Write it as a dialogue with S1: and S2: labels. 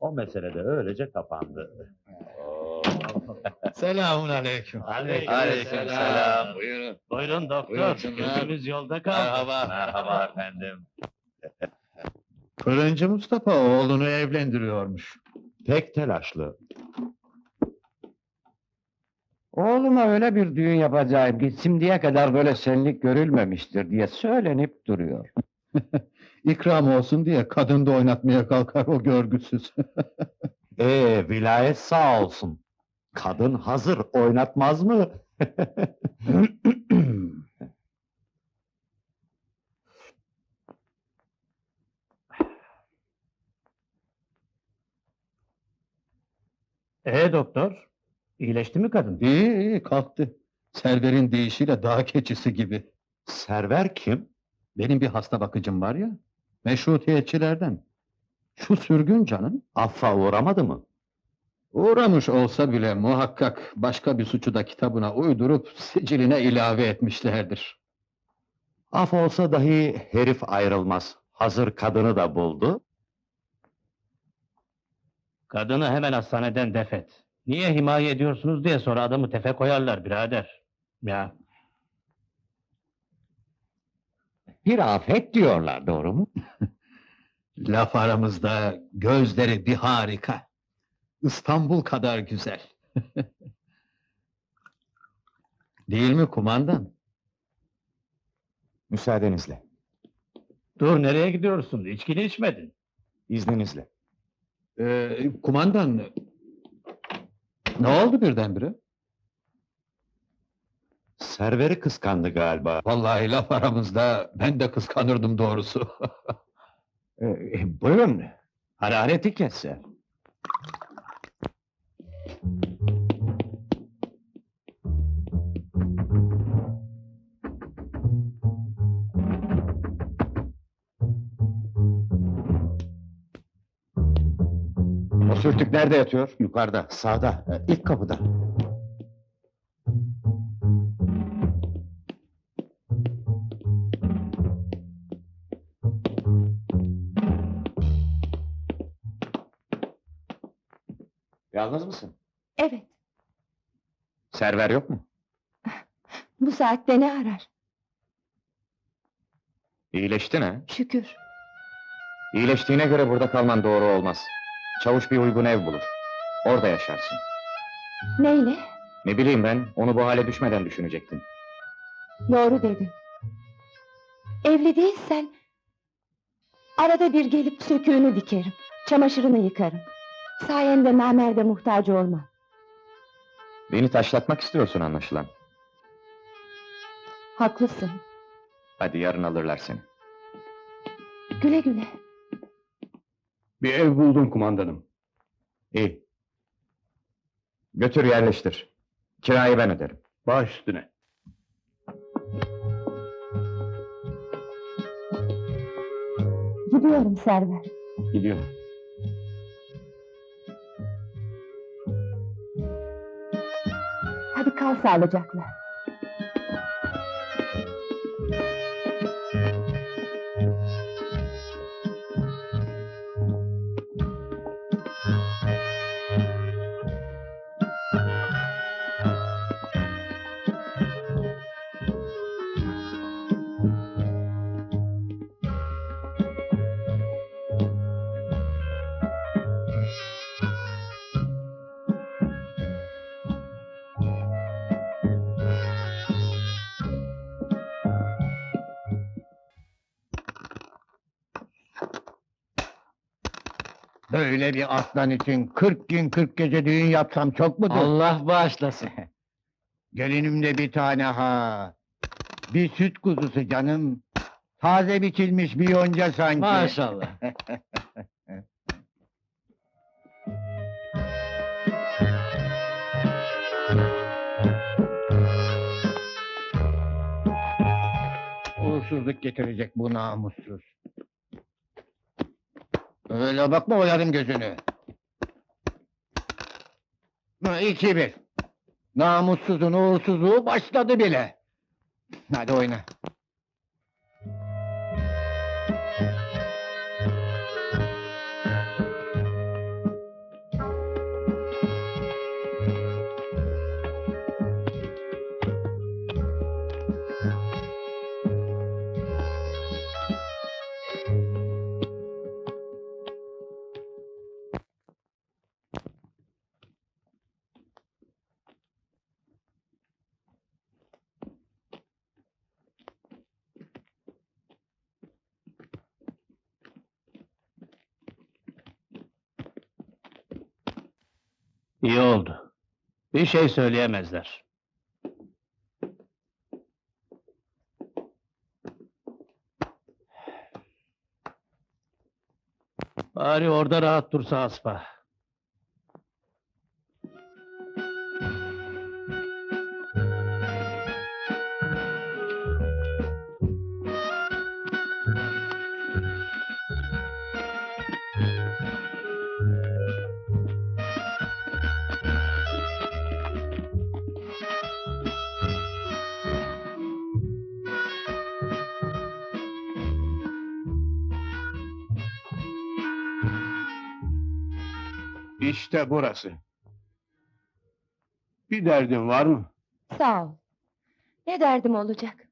S1: O mesele de öylece kapandı.
S2: Selamun aleyküm.
S1: Aleykümselam.
S2: Buyurun.
S1: Buyurun doktor.
S2: Buyursunlar.
S1: Gözümüz yolda kaldı.
S2: Merhaba.
S1: Merhaba efendim.
S2: Fırıncı Mustafa oğlunu evlendiriyormuş.
S1: Pek telaşlı.
S3: Oğluma öyle bir düğün yapacağım ki şimdiye kadar böyle senlik görülmemiştir diye söylenip duruyor.
S2: İkram olsun diye kadın da oynatmaya kalkar o görgüsüz.
S1: Ee, vilayet sağ olsun. Kadın hazır oynatmaz mı?
S3: Ee doktor, iyileşti mi kadın?
S2: iyi iyi kalktı. Server'in deyişiyle dağ keçisi gibi.
S1: Server kim?
S2: Benim bir hasta bakıcım var ya, meşrutiyetçilerden. Şu sürgün canım,
S1: Affa uğramadı mı?
S2: uğramış olsa bile muhakkak başka bir suçu da kitabına uydurup siciline ilave etmişlerdir.
S1: Af olsa dahi herif ayrılmaz. Hazır kadını da buldu.
S3: Kadını hemen hastaneden defet. Niye himaye ediyorsunuz diye sonra adamı tefe koyarlar birader. Ya. Bir afet diyorlar doğru mu?
S2: Laf aramızda gözleri bir harika. İstanbul kadar güzel. Değil mi kumandan?
S1: Müsaadenizle.
S3: Dur nereye gidiyorsun? İçkini içmedin.
S1: İzninizle.
S2: Ee, kumandan... Ne oldu birdenbire?
S1: Serveri kıskandı galiba.
S2: Vallahi laf aramızda ben de kıskanırdım doğrusu.
S3: Ee, buyurun. Harareti keser.
S1: O sürtük nerede yatıyor? Yukarıda, sağda, e, ilk kapıda. Yalnız mısın?
S4: Evet,
S1: Server yok mu?
S4: bu saatte ne arar?
S1: İyileştin ha?
S4: Şükür.
S1: İyileştiğine göre burada kalman doğru olmaz. Çavuş bir uygun ev bulur. Orada yaşarsın.
S4: Neyle?
S1: Ne bileyim ben, onu bu hale düşmeden düşünecektin.
S4: Doğru dedin. Evli değilsen... Arada bir gelip söküğünü dikerim. Çamaşırını yıkarım. Sayende namerde muhtaç olmam.
S1: Beni taşlatmak istiyorsun anlaşılan.
S4: Haklısın.
S1: Hadi yarın alırlar seni.
S4: Güle güle.
S1: Bir ev buldum kumandanım. İyi. Götür yerleştir. Kirayı ben öderim. Baş üstüne.
S4: Gidiyorum Server.
S1: Gidiyorum.
S4: Sağ ol sağlıcakla.
S3: Böyle bir aslan için 40 gün 40 gece düğün yapsam çok mudur? Allah bağışlasın. Gelinimde bir tane ha. Bir süt kuzusu canım. Taze biçilmiş bir yonca sanki. Maşallah. Uğursuzluk getirecek bu namussuz. Öyle bakma oyarım gözünü. İki bir. Namussuzun uğursuzluğu başladı bile. Hadi oyna.
S5: İyi oldu. Bir şey söyleyemezler. Bari orada rahat dursa aspa.
S6: İşte burası. Bir derdin var mı?
S4: Sağ ol. Ne derdim olacak?